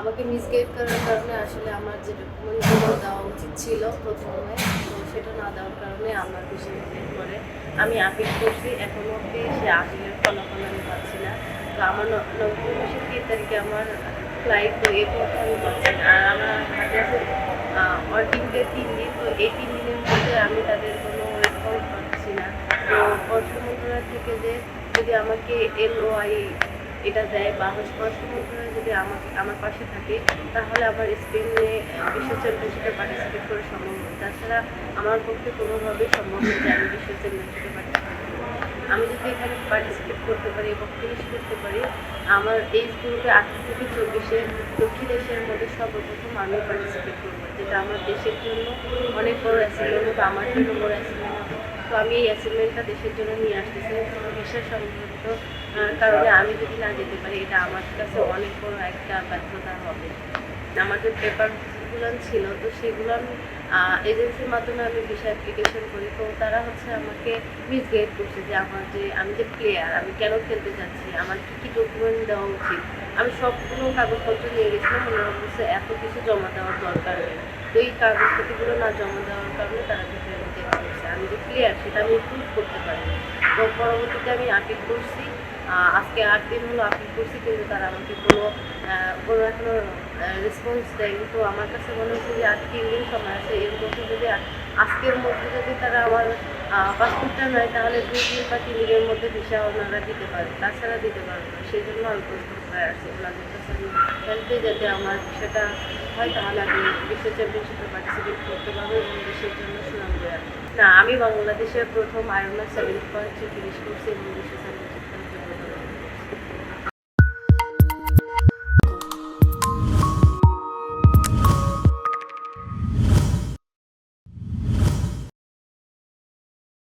আমাকে মিসগাইড করার কারণে আসলে আমার যে ডকুমেন্টগুলো দেওয়া উচিত ছিল প্রথমে, তো সেটা না দেওয়ার কারণে আমার বেশি মিসগাইড করে আমি আপিল করছি, এখন অব্দি সে আপিলের ফলাফল আমি পাচ্ছি না। তো আমার নভেম্বর মাসের তিন তারিখে আমার ফ্লাইট তো এরপর আমি পাচ্ছি না। আর আমার হাতে আছে ওয়ার্কিং ডে তিন দিন, তো এই তিন দিনের মধ্যে আমি তাদের কোনো রেসপন্স পাচ্ছি না। তো অর্থ মন্ত্রণালয় থেকে যে যদি আমাকে এলওআই এটা দেয় বা হচ্ছে পররাষ্ট্র মন্ত্রণালয় যদি আমাকে, আমার পাশে থাকে, তাহলে আমার স্পেনে বিশ্ব চ্যাম্পিয়নশিপে পার্টিসিপেট করা সম্ভব হবে। তাছাড়া আমার পক্ষে কোনোভাবেই সম্ভব নয় যে আমি বিশ্ব চ্যাম্পিয়নশিপে পার্টিসিপেট আমি যদি এখানে পার্টিসিপেট করতে পারি এবং ফিনিশ করতে পারি, আমার এই গ্রুপে আঠারো থেকে চব্বিশে দক্ষিণ এশিয়ার মধ্যে সর্বপ্রথম আমি পার্টিসিপেট করব, যেটা আমার দেশের জন্য অনেক বড় অ্যাচিভমেন্ট হবে আমার জন্য বড় অ্যাচিভমেন্ট হবে তো আমি এই অ্যাচিভমেন্টটা দেশের জন্য নিয়ে আসতেছি। বিশ্বের সম্ভবত কারণে আমি যদি না যেতে পারি, এটা আমার কাছে অনেক বড় একটা ব্যর্থতা হবে। আমার যে পেপারগুলো ছিল, তো সেগুলো আমি এজেন্সির মাধ্যমে আমি ভিসা অ্যাপ্লিকেশন করি। তো তারা হচ্ছে আমাকে মিসগাইড করছে যে আমার যে, আমি যে প্লেয়ার আমি কেন খেলতে যাচ্ছি, আমার কী কী ডকুমেন্ট দেওয়া উচিত? আমি সবগুলো কাগজপত্র নিয়ে গেছিলাম, ওনারা বলছে এত কিছু জমা দেওয়ার দরকার নেই। তো এই কাগজপত্রগুলো না জমা দেওয়ার কারণে তারা ভিসা আমি যে প্লেয়ার সেটা আমি প্রুভ করতে পারি তো পরবর্তীতে আমি আপিল করছি। আজকে আট দিন হলো আপিল করছি, কিন্তু তারা আমাকে কোনো কোনো এখনও রেসপন্স দেয়নি। তো আমার কাছে মনে হচ্ছে যে তিন দিন সময় আছে এর মধ্যে যদি আজকের মধ্যে যদি তারা আমার পাসপোর্টটা নেয়, তাহলে দুই দিন বা তিন দিনের মধ্যে ভিসা ওনারা দিতে পারে, তাছাড়া দিতে পারবে সেই জন্য আমি প্রশ্ন করে আসছি ওনাদের কাছে হেল্পে যাতে আমার বিষয়টা হয়, তাহলে আমি বিশ্ব চ্যাম্পিয়নশিপে পার্টিসিপেট করতে পারব এবং দেশের জন্য সুনাম দেওয়া। না, আমি বাংলাদেশের প্রথম আয়রন সেভেন্টি পয়েন্ট ফিনিশ করছি এবং বিশ্ব